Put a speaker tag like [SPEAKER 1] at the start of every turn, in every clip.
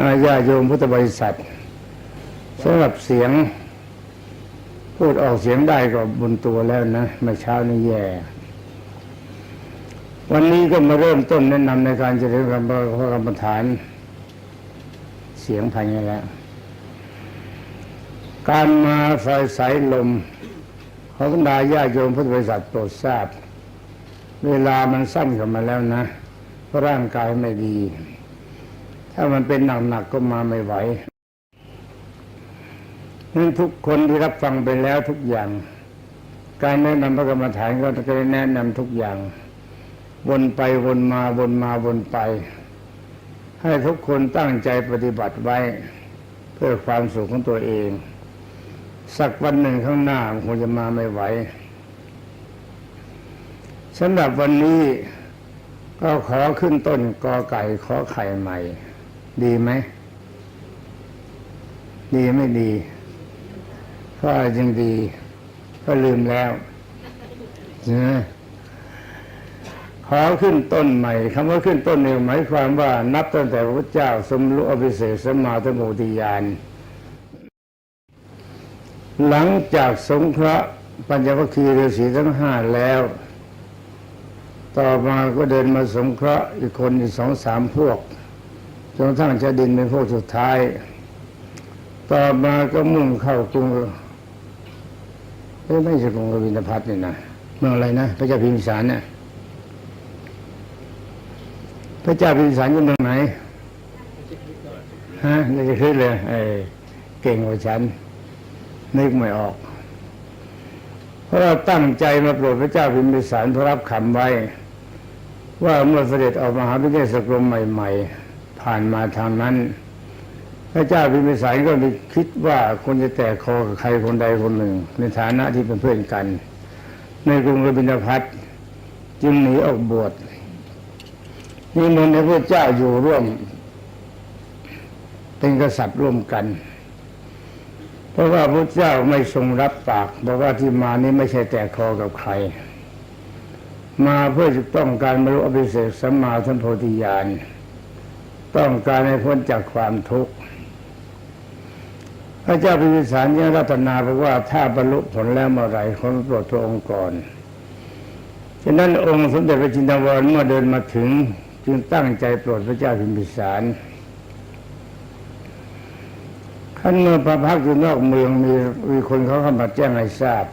[SPEAKER 1] อาญาโยมพุทธบริษัทสำหรับเสียง พูดออกเสียงได้ก็บุญตัวแล้วนะเมื่อเช้านี้แย่วันนี้ก็มาเริ่มต้นแนะนำในการเจริญกรรมพระกรรมฐาน เสียงภายในแล้ว การมาไฟสายลมของบรรดาญาติโยมพุทธบริษัทโปรดทราบ เวลามันสั้นเข้ามาแล้วนะร่างกายไม่ดี ถ้ามันเป็นหนักๆก็มาไม่ไหวนั้นทุกคนที่รับฟังไปแล้วทุกอย่าง การแนะนำพระกรรมฐานก็จะแนะนำทุกอย่าง วนไปวนมาวนมาวนไป ให้ทุกคนตั้งใจปฏิบัติไว้ เพื่อความสุขของตัวเอง สักวันหนึ่งข้างหน้าคงจะมาไม่ไหวสำหรับวันนี้ก็ขอขึ้นต้นกอไก่ขอไข่ใหม่ ดีไหม ดีไม่ดี ก็ยังดี ก็ลืมแล้วนะขอขึ้นต้นใหม่คำว่าขึ้นต้นเนี่ยหมายความว่า นับตั้งแต่พระเจ้าสมรู้อภิเศษสมาธโมติยาน หลังจากสงเคราะห์ปัญจวัคคีย์ฤาษีทั้งห้าแล้ว ต่อมาก็เดินมาสงเคราะห์อีกคนอีกสองสามพวก จนกระทั่งจะดินเป็นพวกสุดท้าย ต่อมาก็มุ่งเข้ากรุงเอ้ยไม่ใช่กรุงกบินพัทนี่นะเมืองอะไรนะพระเจ้าพิมพิสารเนี่ยพระเจ้าพิมพิสารอยู่เมืองไหนฮะนี่จะขึ้นเลยเอเก่งกว่าฉันนึกไม่ออก เพราะเราตั้งใจมาโปรดพระเจ้าพิมพิสารพราะรับคำไว้ ว่าเมื่อเสด็จออกมาหาพิเศษสกรมใหม่ ๆ ผ่านมาทางนั้น พระเจ้าพิมพิสารก็เลยคิดว่าคนจะแตกคอกับใครคนใดคนหนึ่ง ในฐานะที่เป็นเพื่อนกัน ในกรุงกบินพัทจึงหนีออกบวชนิมนให้พระเจ้าอยู่ร่วม เป็นกษัตริย์ร่วมกัน เพราะว่าพระเจ้าไม่ทรงรับปากบอกว่าที่มานี้ไม่ใช่แตกคอกับใคร มาเพื่อจะต้องการบรรลุอภิเศษสัมมาสัมโพธิญาณ ต้องการให้พ้นจากความทุกข์พระเจ้าพิมพิสารยังรัตนาบอกว่าถ้าบรรลุผลแล้วเมื่อไรคนโปรดพระองค์ก่อนฉะนั้นองค์สมเด็จพระจินดาวรเมื่อเดินมาถึง จึงตั้งใจโปรดพระเจ้าพิมพิสารขั้นเมื่อประพักอยู่นอกเมืองมีมีคนเขาเข้ามาแจ้งให้ทราบ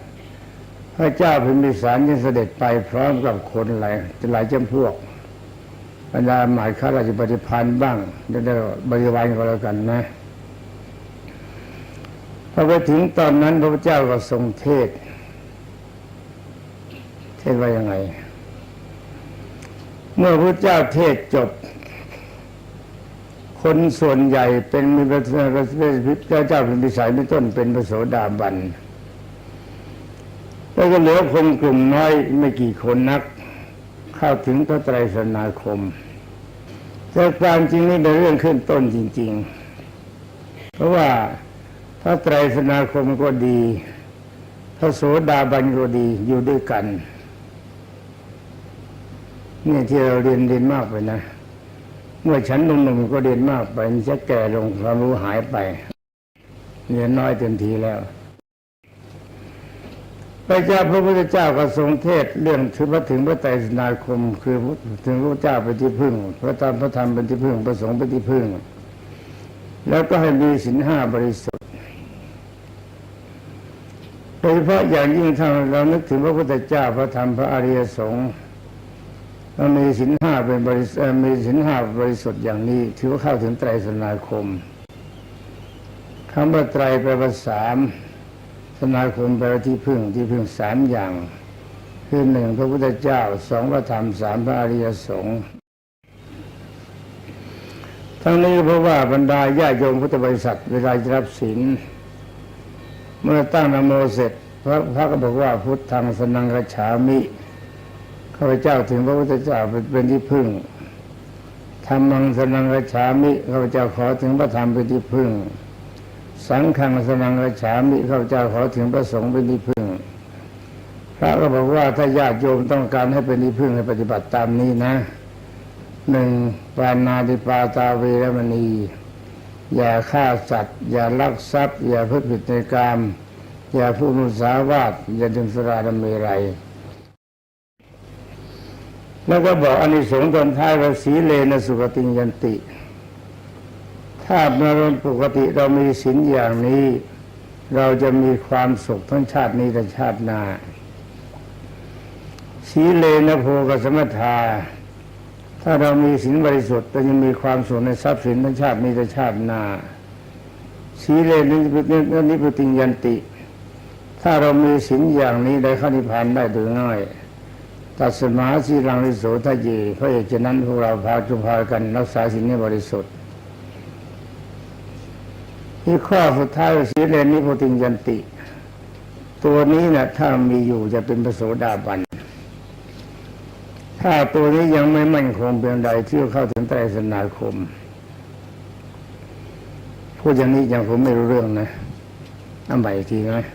[SPEAKER 1] พระเจ้าพิมพิสารยังเสด็จไปพร้อมกับคนหลายหลายจำพวก บรรดาหมายข้าราชบริพารบ้างจะได้บริวารก็แล้วกันนะพอไปถึงตอนนั้นพระพุทธเจ้าก็ทรงเทศ เทศว่ายังไง เมื่อพระเจ้าเทศจบ คนส่วนใหญ่เป็นมีพระเจ้าเจ้าเป็นพิสัยเป็นต้นเป็นพระโสดาบันแล้วก็เหลือคนกลุ่มน้อยไม่กี่คนนัก เข้าถึงพระไตรสนาคม แต่ความจริงนี่เป็นเรื่องขึ้นต้นจริง ๆ เพราะว่าพระไตรสนาคมก็ดี พระโสดาบันก็ดีอยู่ด้วยกันนี่ที่เราเรียนเรียนมากไปนะ เมื่อฉันหนุ่มๆก็เรียนมากไปมันจะแก่ลงความรู้หายไปเรียนน้อยเต็มทีแล้ว พระเจ้าพระพุทธเจ้าก็ทรงเทศเรื่องถึงพระถึงพระไตรสนาคม คือถึงพระเจ้าเป็นที่พึ่ง พระธรรมพระธรรมเป็นที่พึ่งพระสงฆ์เป็นที่พึ่ง แล้วก็ให้มีศีลห้าบริสุทธิ์โดยเฉพาะอย่างยิ่งถ้าเรานึกถึงพระพุทธเจ้าพระธรรมพระอริยสงฆ์เรามีศีลห้าเป็นบริสุทธิ์มีศีลห้าบริสุทธิ์อย่างนี้ ถือว่าเข้าถึงไตรสนาคมคำว่าไตรแปลว่าสาม สนาคมแปลที่พึ่งที่พึ่งสามอย่างคือหนึ่งพระพุทธเจ้าสองพระธรรมสามพระอริยสงฆ์ทั้งนี้เพราะว่าบรรดาญาโยมพุทธบริษัทเวลาจะรับศีลเมื่อตั้งนโมเสร็จพระพระก็บอกว่าพุทธังสนังกฉามิข้าพเจ้าถึงพระพุทธเจ้าเป็นที่พึ่งธรรมังสนังกฉามิข้าพเจ้าขอถึงพระธรรมเป็นที่พึ่ง สังฆังสนังกฉามิข้าพเจ้าขอถึงพระสงฆ์เป็นที่พึ่ง พระก็บอกว่าถ้าญาติโยมต้องการให้เป็นที่พึ่งให้ปฏิบัติตามนี้นะหนึ่งปานาติปาตาเวรมณี อย่าฆ่าสัตว์ อย่าลักทรัพย์ อย่าพูดผิดในกรรมอย่าพูดมุสาวาทอย่าดื่มสุราดมเมรัยแล้วก็บอกอานิสงส์ตอนท้ายว่าสีเลนะสุขติงยันติ ถ้าเมื่อเราปกติเรามีศีลอย่างนี้ เราจะมีความสุขทั้งชาตินี้และชาติหน้าสีเลนะโพกสมทาถ้าเรามีศีลบริสุทธิ์เราจะมีความสุขในทรัพย์สินทั้งชาตินี้และชาติหน้าสีเลนะนิพติยันติ ถ้าเรามีศีลอย่างนี้ได้ข้านิพพานได้โดยง่ายตัดสมาสีรังริโสทะเยเพราะเหตุฉะนั้นพวกเราพาจุพากันรักษาศีลให้บริสุทธิ์ ที่ข้อสุดท้ายสีเลนิพติงยันติ ตัวนี้นะถ้ามีอยู่จะเป็นพระโสดาบัน ถ้าตัวนี้ยังไม่มั่นคงเพียงใดที่เข้าถึงไตรสนาคมพูดอย่างนี้ยังผมไม่รู้เรื่องนะเอาใหม่ทีนะ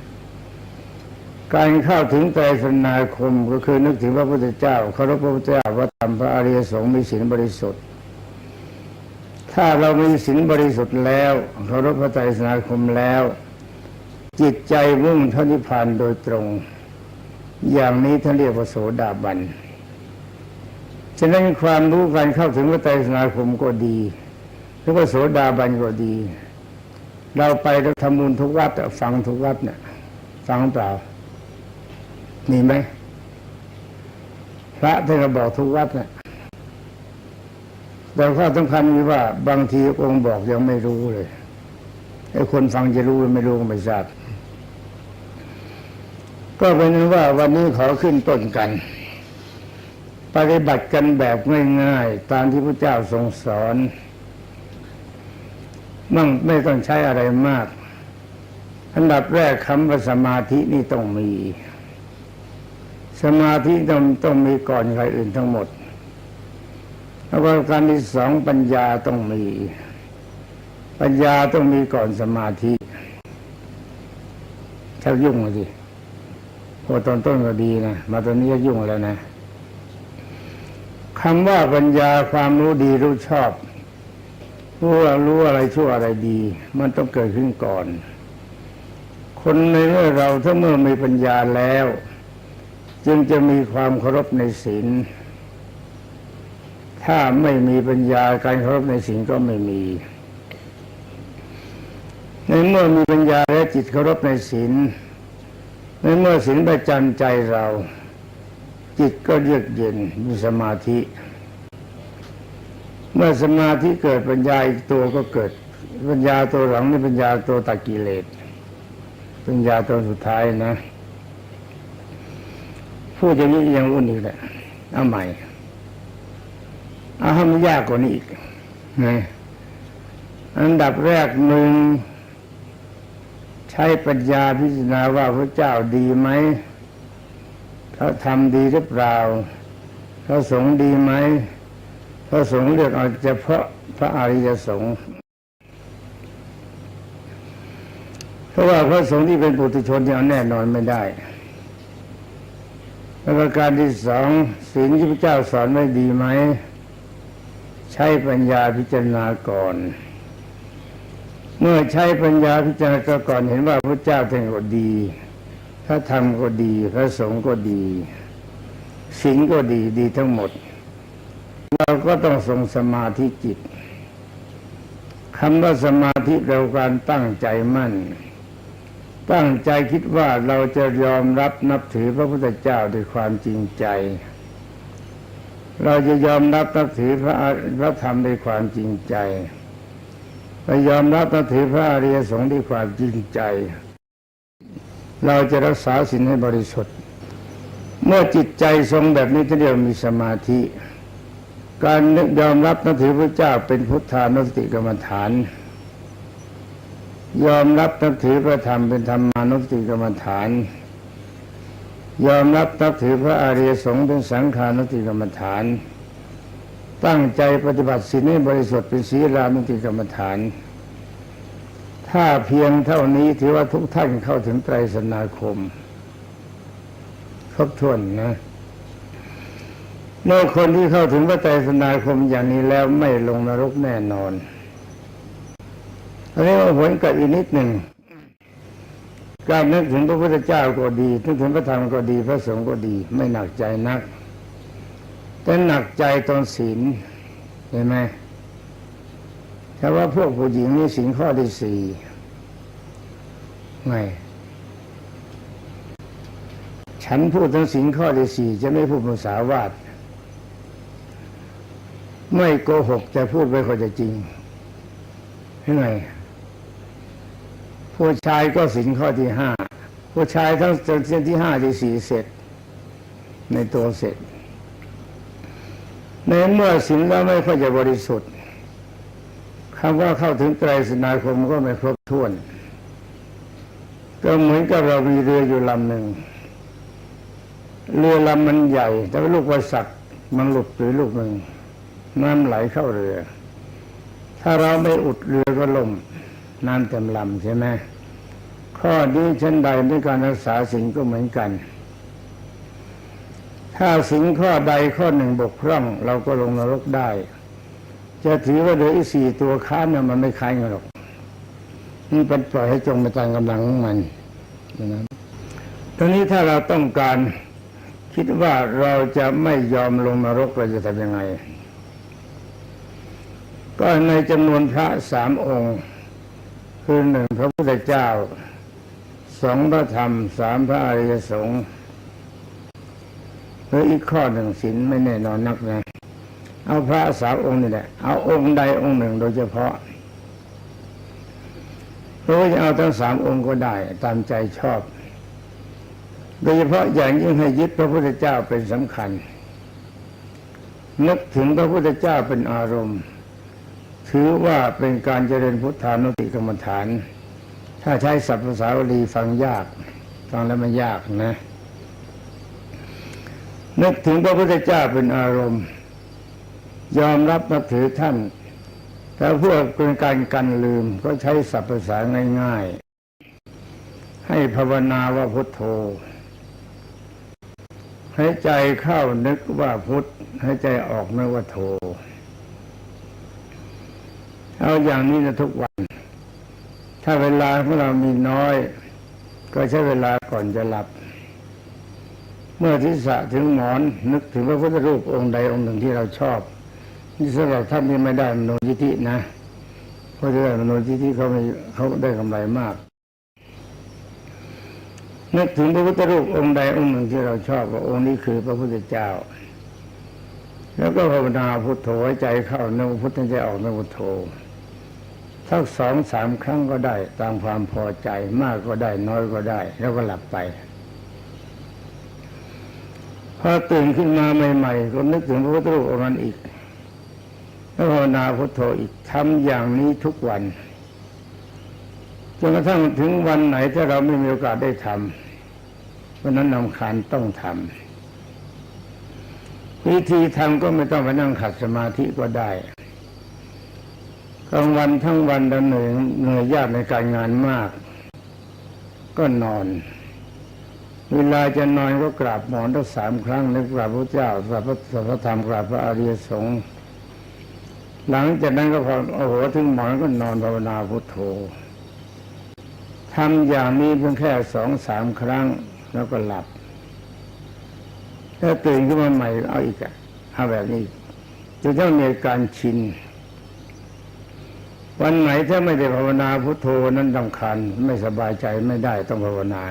[SPEAKER 1] การเข้าถึงไตรสนาคมก็คือนึกถึงพระพุทธเจ้าเคารพพระพุทธเจ้าพระธรรมพระอริยสงฆ์มีศีลบริสุทธิ์ ถ้าเรามีศีลบริสุทธิ์แล้วเคารพพระไตรสนาคมแล้ว จิตใจมุ่งเท่านิพพานโดยตรง อย่างนี้ท่านเรียกว่าโสดาบันฉะนั้นความรู้การเข้าถึงพระไตรสนาคมก็ดีหรือว่าโสดาบันก็ดี เราไปเราทำบุญทุกวัดฟังทุกวัดเนี่ยฟังเปล่ามีไหมพระท่านก็บอกทุกวัดเนี่ย แต่ข้อสำคัญมีว่าบางทีองค์บอกยังไม่รู้เลยไอ้คนฟังจะรู้หรือไม่รู้ก็ไม่ทราบก็เป็นนั้นว่าวันนี้ขอขึ้นต้นกัน ปฏิบัติกันแบบง่ายๆตามที่พระเจ้าทรงสอนมั่งไม่ต้องใช้อะไรมาก อันดับแรกคำว่าสมาธินี่ต้องมี สมาธิต้องต้องมีก่อนใครอื่นทั้งหมด แล้วก็การที่สองปัญญาต้องมี ปัญญาต้องมีก่อนสมาธิชักยุ่งเลยสิพอตอนต้นก็ดีนะมาตอนนี้ก็ยุ่งแล้วนะคำว่าปัญญาความรู้ดีรู้ชอบรู้ว่ารู้อะไรชั่วอะไรดี มันต้องเกิดขึ้นก่อน คนในเมื่อเราถ้าเมื่อมีปัญญาแล้ว จึงจะมีความเคารพในศีล ถ้าไม่มีปัญญาการเคารพในศีลก็ไม่มี ในเมื่อมีปัญญาและจิตเคารพในศีลในเมื่อศีลประจันใจเรา จิตก็เยือกเย็นมีสมาธิ เมื่อสมาธิเกิดปัญญาอีกตัวก็เกิด ปัญญาตัวหลังนี่ปัญญาตัวตักกิเลสปัญญาตัวสุดท้ายนะพูดอย่างนี้ยังอุ่นอีกแหละเอาใหม่ เอาให้มันยากกว่านี้อีกนะอันดับแรกหนึ่งใช้ปัญญาพิจารณาว่าพระเจ้าดีไหมเขาทำดีหรือเปล่าเขาสงฆ์ดีไหม พระสงฆ์เลือกเอาเฉพาะพระอริยสงฆ์เพราะว่าพระสงฆ์ที่เป็นปุถุชนเนี่ยแน่นอนไม่ได้แล้วประการที่สองศีลที่พระเจ้าสอนไว้ดีไหม ใช้ปัญญาพิจารณาก่อน เมื่อใช้ปัญญาพิจารณาก่อนเห็นว่าพระเจ้าท่านก็ดี พระธรรมก็ดี พระสงฆ์ก็ดีศีลก็ดีดีทั้งหมด เราก็ต้องทรงสมาธิจิตคำว่าสมาธิเราการตั้งใจมั่น ตั้งใจคิดว่าเราจะยอมรับนับถือพระพุทธเจ้าด้วยความจริงใจ เราจะยอมรับนับถือพระพระธรรมด้วยความจริงใจเรายอมรับนับถือพระอริยสงฆ์ด้วยความจริงใจ เราจะรักษาศีลให้บริสุทธิ์ เมื่อจิตใจทรงแบบนี้จะเรียกมีสมาธิ การยอมรับนับถือพระเจ้าเป็นพุทธานุสติกรรมฐาน ยอมรับนับถือพระธรรมเป็นธรรมานุสติกรรมฐาน ยอมรับนับถือพระอริยสงฆ์เป็นสังขานุติกรรมฐาน ตั้งใจปฏิบัติศีลให้บริสุทธิ์เป็นศีลานุติกรรมฐาน ถ้าเพียงเท่านี้ถือว่าทุกท่านเข้าถึงไตรสนาคม ครบถ้วนนะเมื่อคนที่เข้าถึงพระไตรสนาคมอย่างนี้แล้วไม่ลงนรกแน่นอนอันนี้ว่าผลกับอีกนิดหนึ่ง การนึกถึงพระพุทธเจ้าก็ดีนึกถึงพระธรรมก็ดีพระสงฆ์ก็ดี ไม่หนักใจนัก แต่หนักใจตอนศีลเห็นไหมแต่ว่าพวกผู้หญิงนี่ศีลข้อที่สี่ไงฉันพูดถึงศีลข้อที่สี่จะไม่พูดภาษาวาดไม่โกหกแต่พูดไปคนจะจริงเห็นไหม ผู้ชายก็ศีลข้อที่ห้าผู้ชายทั้งเส้นที่ห้าที่สี่เสร็จ ในตัวเสร็จ ในเมื่อศีลแล้วไม่ค่อยจะบริสุทธิ์คำว่าเข้าถึงไตรสนาคมก็ไม่ครบถ้วน ก็เหมือนกับเรามีเรืออยู่ลำหนึ่งเรือลำมันใหญ่ แต่ว่าลูกวัสักมันหลุดหรือลูกหนึ่งน้ำไหลเข้าเรือ ถ้าเราไม่อุดเรือก็ล่ม น้ำเต็มลำใช่ไหมข้อนี้เช่นใดในการรักษาสิ่งก็เหมือนกัน ถ้าสิ่งข้อใดข้อหนึ่งบกพร่อง เราก็ลงนรกได้ จะถือว่าเหลืออีสี่ตัวค้านเนี่ยมันไม่ค้านกันหรอกนี่เป็นปล่อยให้จงไปตามกำลังของมันนะตอนนี้ถ้าเราต้องการคิดว่าเราจะไม่ยอมลงนรกเราจะทำยังไง ก็ในจำนวนพระสามองค์ คือหนึ่งพระพุทธเจ้าสองพระธรรมสามพระอริยสงฆ์หรืออีกข้อหนึ่งศีลไม่แน่นอนนักนะ เอาพระสามองค์นี่แหละเอาองค์ใดองค์หนึ่งโดยเฉพาะหรือจะเอาทั้งสามองค์ก็ได้ตามใจชอบ โดยเฉพาะอย่างยิ่งให้ยึดพระพุทธเจ้าเป็นสำคัญนึกถึงพระพุทธเจ้าเป็นอารมณ์ ถือว่าเป็นการเจริญพุทธานุติกรรมฐาน ถ้าใช้ศัพท์ภาษาบาลีฟังยากฟังแล้วมันยากนะ นึกถึงพระพุทธเจ้าเป็นอารมณ์ ยอมรับนับถือท่านแต่พวกเป็นการกันลืมก็ใช้ศัพท์ภาษาง่าย ๆ ให้ภาวนาว่าพุทโธให้ใจเข้านึกว่าพุทธให้ใจออกนึกว่าโธ เอาอย่างนี้นะทุกวัน ถ้าเวลาของเรามีน้อย ก็ใช้เวลาก่อนจะหลับ เมื่อทิศะถึงหมอนนึกถึงพระพุทธรูปองค์ใดองค์หนึ่งที่เราชอบ นี่สำหรับท่านที่ไม่ได้มโนยิธินะเพราะที่ได้มโนยิธิเขาไม่เขาได้กำไรมาก นึกถึงพระพุทธรูปองค์ใดองค์หนึ่งที่เราชอบว่าองค์นี้คือพระพุทธเจ้าแล้วก็ภาวนาพุทโธไว้ใจเข้านึกพุทธใจออกนึกพุทโธ สักสองสามครั้งก็ได้ ตามความพอใจมากก็ได้น้อยก็ได้ แล้วก็หลับไปพอตื่นขึ้นมาใหม่ๆก็นึกถึงพระพุทธรูปองค์นั้นอีกแล้วภาวนาพุทโธอีกทำอย่างนี้ทุกวันจนกระทั่งถึงวันไหนที่เราไม่มีโอกาสได้ทำวันนั้นนำคาญต้องทำวิธีทำก็ไม่ต้องไปนั่งขัดสมาธิก็ได้ กลางวันทั้งวันเราเหนื่อยเหนื่อยยากในการงานมาก ก็นอน เวลาจะนอนก็กราบหมอนทั้งสามครั้งนึกกราบพระเจ้ากราบพระสัพธรรมกราบพระอริยสงฆ์หลังจากนั้นก็พอโอ้โหถึงหมอนก็นอนภาวนาพุทโธทำอย่างนี้เพียงแค่สองสามครั้งแล้วก็หลับถ้าตื่นขึ้นมาใหม่เอาอีกอะเอาแบบนี้จะต้องมีการชิน วันไหนถ้าไม่ได้ภาวนาพุทโธนั้นดำคัญไม่สบายใจไม่ได้ต้องภาวนา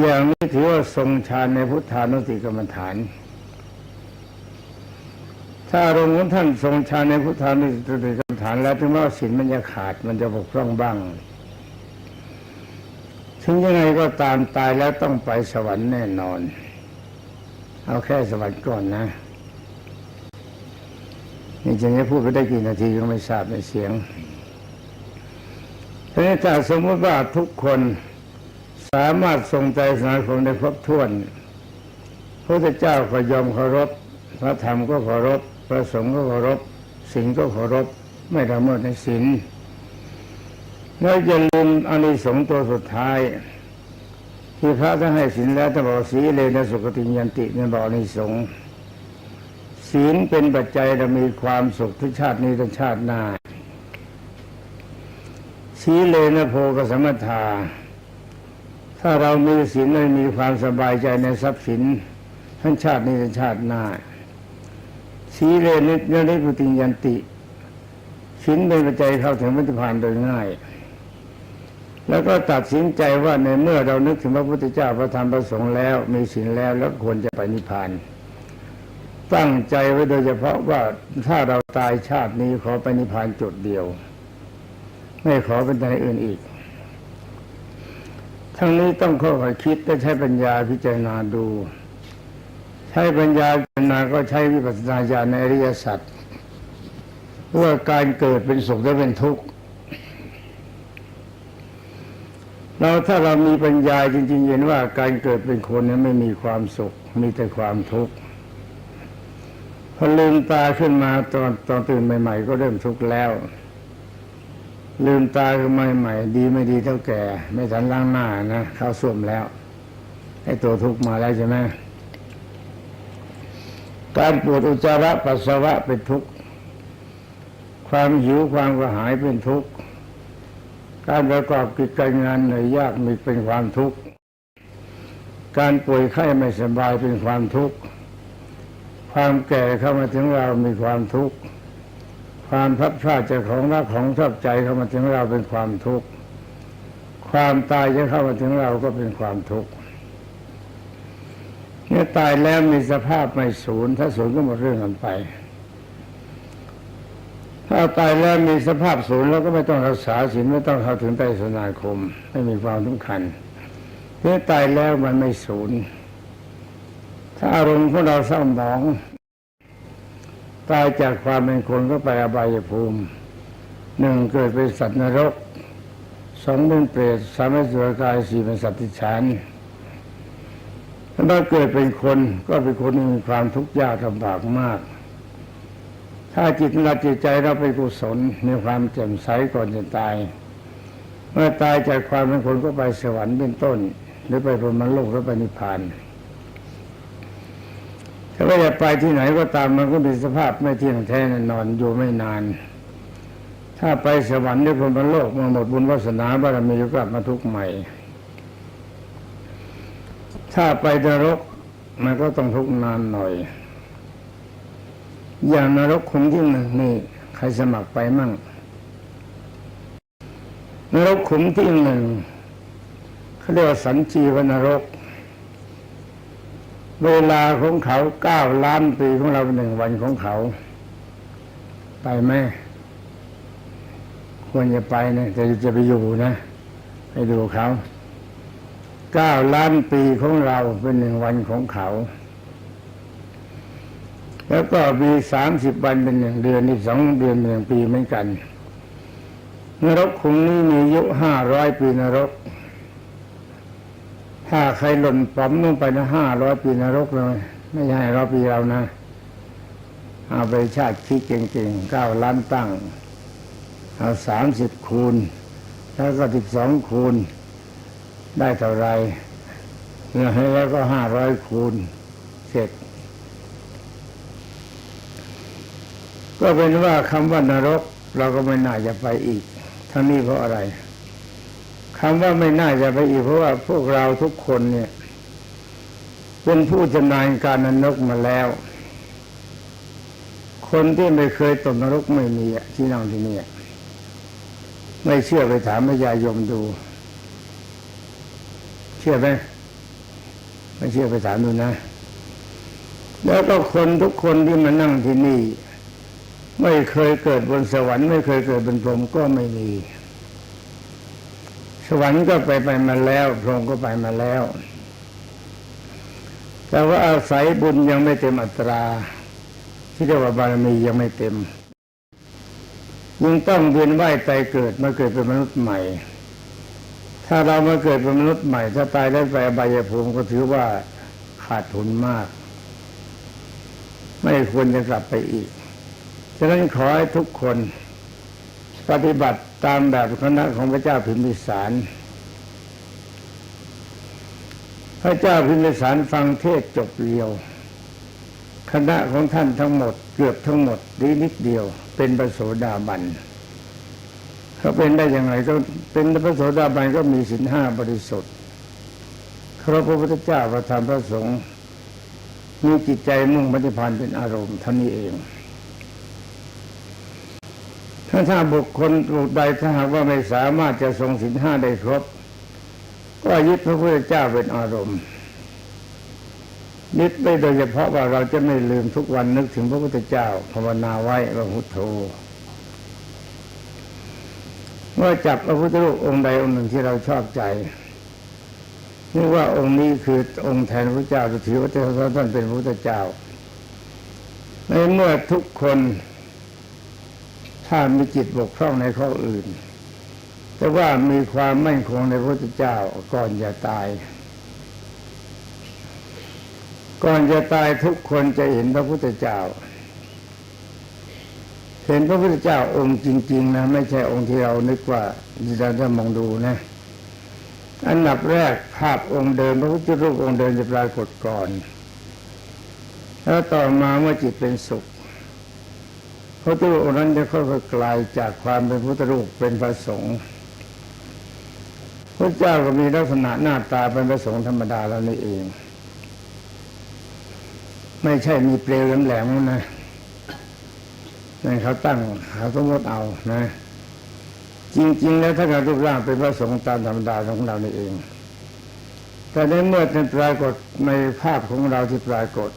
[SPEAKER 1] อย่างนี้ถือว่าทรงฌานในพุทธานุสติกรรมฐาน ถ้าอารมณ์ของท่านทรงฌานในพุทธานุสติกรรมฐาน แล้วถึงแม้ว่าศีลมันจะขาดมันจะบกพร่องบ้างถึงยังไงก็ตามตายแล้วต้องไปสวรรค์แน่นอน เอาแค่สวรรค์ก่อนนะ นี่จะนี้พูดไปได้กี่นาทีก็ไม่ทราบในเสียงทีนี้ถ้าสมมติว่าทุกคนสามารถทรงใจสนาคมได้ครบถ้วนพระเจ้าก็ยอมเคารพพระธรรมก็เคารพพระสงฆ์ก็เคารพศีลก็เคารพไม่ละเมิดในศีลแล้วอย่าลืมอานิสงส์ตัวสุดท้าย ที่พระท่านให้ศีลแล้วท่บอกสีเลยนะสุขติยันติเนี่ยบอกอานิสงส์ ศีลเป็นปัจจัยจะมีความสุขทุกชาตินี้ทุกชาติหน้าสีเลนะโพกสมถาถ้าเรามีศีลเรามีความสบายใจในทรัพย์สินทั้งชาตินี้และชาติหน้าสีเลนิยนิพุติยันติศีลเป็นปัจจัยเข้าถึงพระนิพพานโดยง่าย แล้วก็ตัดสินใจว่าในเมื่อเรานึกถึงพระพุทธเจ้าพระธรรมพระสงฆ์แล้ว มีศีลแล้วแล้วควรจะไปนิพพาน ตั้งใจไว้โดยเฉพาะว่าถ้าเราตายชาตินี้ขอไปนิพพานจุดเดียว ไม่ขอเป็นใดอื่นอีก ทั้งนี้ต้องค่อยๆคิดและใช้ปัญญาพิจารณาดู ใช้ปัญญาพิจารณาก็ใช้วิปัสสนาญาณในอริยสัจว่าการเกิดเป็นสุขและเป็นทุกข์เราถ้าเรามีปัญญาจริงๆเห็นว่าการเกิดเป็นคนนั้นไม่มีความสุข มีแต่ความทุกข์ พอลืมตาขึ้นมาตอนตอนตื่นใหม่ ๆ ก็เริ่มทุกข์แล้ว ลืมตาขึ้นมาใหม่ดีไม่ดีเท่าแก่ ไม่ทันล้างหน้านะเข้าส้วมแล้วไอ้ตัวทุกข์มาแล้วใช่ไหมการปวดอุจจาระปัสสาวะเป็นทุกข์ ความหิวความกระหายเป็นทุกข์ การประกอบกิจการงานเหนื่อยยากมีเป็นความทุกข์ การป่วยไข้ไม่สบายเป็นความทุกข์ ความแก่เข้ามาถึงเรามีความทุกข์ความพัดพลาดจากของรักของชอบใจเข้ามาถึงเราเป็นความทุกข์ความตายจะเข้ามาถึงเราก็เป็นความทุกข์เนี่ยตายแล้วมีสภาพไม่สูญถ้าสูญก็หมดเรื่องกันไป ถ้าตายแล้วมีสภาพสูญแล้วก็ไม่ต้องรักษาศีลไม่ต้องเข้าถึงไตรสนาคม ไม่มีความสำคัญเนี่ยตายแล้วมันไม่สูญ ถ้าอารมณ์ของเราเศร้าหมอง ตายจากความเป็นคนก็ไปอบายภูมิหนึ่งเกิดเป็นสัตว์นรกสองเป็นเปรตสามเป็นสุรกายสี่เป็นสัตว์ที่ฉันถ้าเกิดเป็นคนก็เป็นคนที่มีความทุกข์ยากลำบากมาก ถ้าจิตเราจิตใจเราเป็นกุศลมีความแจ่มใสก่อนจะตาย เมื่อตายจากความเป็นคนก็ไปสวรรค์เป็นต้น หรือไปพรหมโลกหรือไปนิพพาน ถ้าว่าจะไปที่ไหนก็ตามมันก็มีสภาพไม่เที่ยงแท้แน่นอนอยู่ไม่นาน ถ้าไปสวรรค์หรือพรมโลกมาหมดบุญวาสนาบารมีก็กลับมาทุกข์ใหม่ ถ้าไปนรกมันก็ต้องทุกข์นานหน่อย อย่างนรกขุมที่หนึ่งนี่ใครสมัครไปมั่งนรกขุมที่หนึ่งเขาเรียกว่าสันจีวนรก เวลาของเขาเก้าล้านปีของเราหนึ่งวันของเขา ไปไหมควรจะไปนะแต่จะไปอยู่นะ ไปดูเขาเก้าล้านปีของเราเป็นหนึ่งวันของเขา แล้วก็มีสามสิบวันเป็นหนึ่งเดือนอีกสองเดือนเป็นหนึ่งปีเหมือนกัน นรกขุมนี้มีอายุห้าร้อยปีนรก ถ้าใครหล่นป๋อมลงไปนะห้าร้อยปีนรกเลย ไม่ใช่ร้อยปีเรานะเอาไปชาติที่เก่งๆเก้าล้านตั้ง เอาสามสิบคูณ แล้วก็สิบสองคูณ ได้เท่าไรแล้วก็ห้าร้อยคูณ เสร็จ ก็เป็นว่าคำว่านรก เราก็ไม่น่าจะไปอีก ทั้งนี้เพราะอะไร คำว่าไม่น่าจะไปอีกเพราะว่าพวกเราทุกคนเนี่ย เป็นผู้ชำนาญการนรกมาแล้ว คนที่ไม่เคยตกนรกไม่มีที่นั่งที่นี่ไม่เชื่อไปถามพระยายมดู เชื่อไหมไม่เชื่อไปถามดูนะ แล้วก็คนทุกคนที่มานั่งที่นี่ ไม่เคยเกิดบนสวรรค์ ไม่เคยเกิดเป็นพรหมก็ไม่มี สวรรค์ก็ไปไปมาแล้วพรหมก็ไปมาแล้ว แต่ว่าอาศัยบุญยังไม่เต็มอัตรา ที่เรียกว่าบารมียังไม่เต็มยังต้องเวียนว่ายตายเกิดมาเกิดเป็นมนุษย์ใหม่ ถ้าเรามาเกิดเป็นมนุษย์ใหม่ ถ้าตายแล้วไปอบายภูมิก็ถือว่าขาดทุนมาก ไม่ควรจะกลับไปอีกฉะนั้นขอให้ทุกคน ปฏิบัติตามแบบคณะของพระเจ้าพิมพิสาร พระเจ้าพิมพิสารฟังเทศจบเดียว คณะของท่านทั้งหมด เกือบทั้งหมดดีนิดเดียว เป็นประโสดาบันเขาเป็นได้อยังไงก็เป็นพระโสดาบันก็มีศีลห้าบริสุทธิ์เพราะพระพุทธเจ้าประธรรมพระสงฆ์มีจิตใจมุ่งปฏิพันธ์เป็นอารมณ์ท่านี้เอง ถ้าถ้าบุคคลบุคใดถ้าหากว่าไม่สามารถจะทรงศีลห้าได้ครบ ก็ยึดพระพุทธเจ้าเป็นอารมณ์ยึดได้โดยเฉพาะว่าเราจะไม่ลืมทุกวันนึกถึงพระพุทธเจ้าภาวนาไว้ว่าพุทโธเมื่อจับพระพุทธรูปองค์ใดองค์หนึ่งที่เราชอบใจนึกว่าองค์นี้คือองค์แทนพระเจ้าจะถือว่าท่านเป็นพระพุทธเจ้าในเมื่อทุกคน ถ้ามีจิตบกพร่องในข้ออื่น แต่ว่ามีความมั่นคงในพระพุทธเจ้าก่อนจะตาย ก่อนจะตายทุกคนจะเห็นพระพุทธเจ้า เห็นพระพุทธเจ้าองค์จริง ๆ นะ ไม่ใช่องค์ที่เรานึกว่าดิฉันจะมองดูนะอันดับแรกภาพองค์เดิมพระพุทธรูปองค์เดิมจะปรากฏก่อน แล้วต่อมาเมื่อจิตเป็นสุข ระพุทธรูปองนั้นจะค่อยๆกลายจากความเป็นพุทธรูปเป็นพระสงฆ์พระเจ้าก็มีลักษณะหน้าตาเป็นพระสงฆ์ธรรมดาแล้วนี่เอง ไม่ใช่มีเปลวแหลมๆนะนั่นเขาตั้งเขาสมมติเอานะ จริง ๆ แล้วถ้าการรูปร่างเป็นพระสงฆ์ตามธรรมดาของเรานี่เอง แต่ในเมื่อเป็นปรากฏในภาพของเราที่ปรากฏ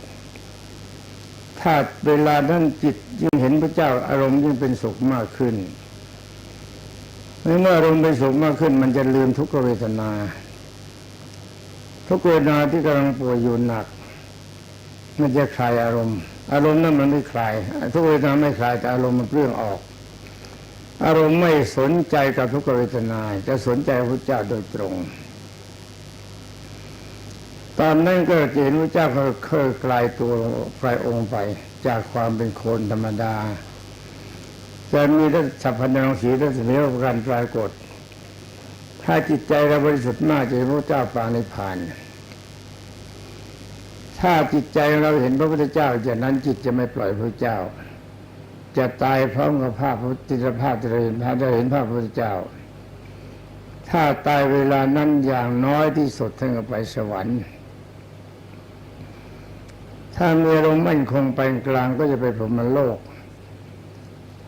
[SPEAKER 1] ถ้าเวลานั้นจิตยิ่งเห็นพระเจ้าอารมณ์ยิ่งเป็นสุขมากขึ้นเมื่ออารมณ์เป็นสุขมากขึ้น มันจะลืมทุกขเวทนา ทุกเวทนาที่กำลังป่วยอยู่หนัก มันจะคลายอารมณ์ อารมณ์นั้นมันไม่คลาย ทุกเวทนาไม่คลายแต่อารมณ์มันเปลื้องออก อารมณ์ไม่สนใจกับทุกขเวทนาจะสนใจพระเจ้าโดยตรง ตอนนั้นก็เห็นพระเจ้าเคยกลายตัวกลายองค์ไป จากความเป็นคนธรรมดาจะมีรัศพันธ์สีรัศมีประการปรากฏ ถ้าจิตใจเราบริสุทธิ์มากจะเห็นพระเจ้าปางนิพพาน ถ้าจิตใจเราเห็นพระพุทธเจ้าจากนั้นจิตจะไม่ปล่อยพระเจ้า จะตายพร้อมกับภาพพระจิตภาพจะเห็นภาพจะเห็นภาพพระพุทธเจ้า ถ้าตายเวลานั้นอย่างน้อยที่สุดท่านก็ไปสวรรค์ ถ้ามีอารมณ์มั่นคงไปกลางก็จะไปพรหมโลก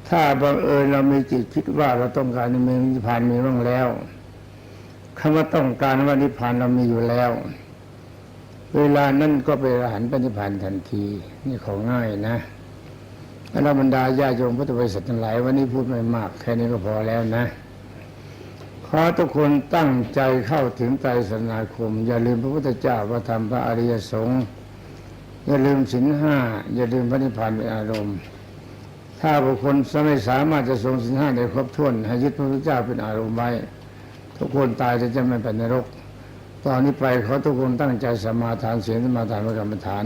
[SPEAKER 1] ถ้าบังเอิญเรามีจิตคิดว่าเราต้องการมีนิพพานมีบ้างแล้วคำว่าต้องการว่านิพพานเรามีอยู่แล้ว เวลานั้นก็ไปหันปนิพพานทันที นี่ของง่ายนะอรบรรดาญาโยมพุทธบริษัททั้งหลายวันนี้พูดไม่มาก แค่นี้ก็พอแล้วนะ ขอทุกคนตั้งใจเข้าถึงไตรสนาคม อย่าลืมพระพุทธเจ้าพระธรรมพระอริยสงฆ์ อย่าลืมสินห้าอย่าลืมพระนิพพานเป็นอารมณ์ ถ้าบุคคลไม่สามารถจะทรงสินห้าได้ครบถ้วนให้ยึดพระพุทธเจ้าเป็นอารมณ์ไว้ ทุกคนตายจะจะไม่ไปนรก ตอนนี้ไปเขาทุกคนตั้งใจสมาทานเสียงสมาทานพระกรรมฐาน